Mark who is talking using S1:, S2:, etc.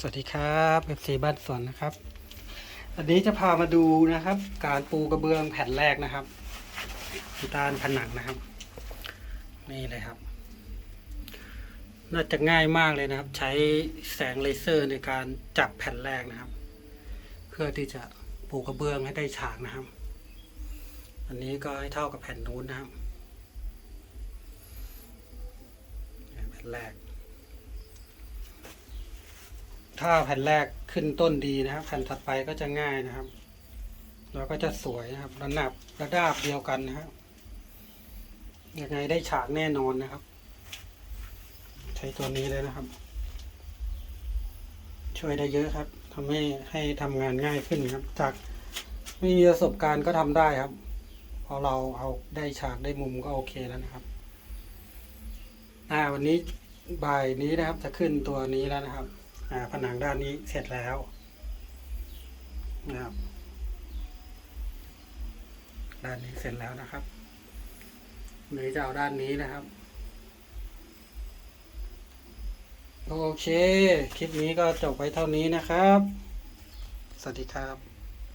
S1: สวัสดีครับเอฟซีบ้านสวนนะครับอันนี้จะพามาดูนะครับ การปูกระเบื้องแผ่นแรกนะครับที่ด้านผนังนะครับ นี่เลยครับ น่าจะง่ายมากเลยนะครับ ใช้แสงเลเซอร์ในการจับแผ่นแรกนะครับ เพื่อที่จะปูกระเบื้องให้ได้ฉากนะครับ อันนี้ก็ให้เท่ากับแผ่นนู้นนะครับแผ่นแรก ถ้าแผ่นแรกขึ้นต้นดีนะครับ แผ่นถัดไปก็จะง่ายนะครับแล้วก็จะสวยนะครับ ระนาบระดาบเดียวกันนะครับยังไงได้ฉากแน่นอนนะครับ ใช้ตัวนี้เลยนะครับ ช่วยได้เยอะครับทำให้ให้ทำงานง่ายขึ้นครับ จากไม่มีประสบการณ์ก็ทำได้ครับพอเราเอาได้ฉากได้มุมก็โอเคแล้วนะครับอ่าวันนี้บ่ายนี้นะครับ จะขึ้นตัวนี้แล้วนะครับ ผนังด้านนี้เสร็จแล้วนะครับ ด้านนี้เสร็จแล้วนะครับเนยจะเอาด้านนี้นะครับ โอเค คลิปนี้ก็จบไปเท่านี้นะครับ สวัสดีครับ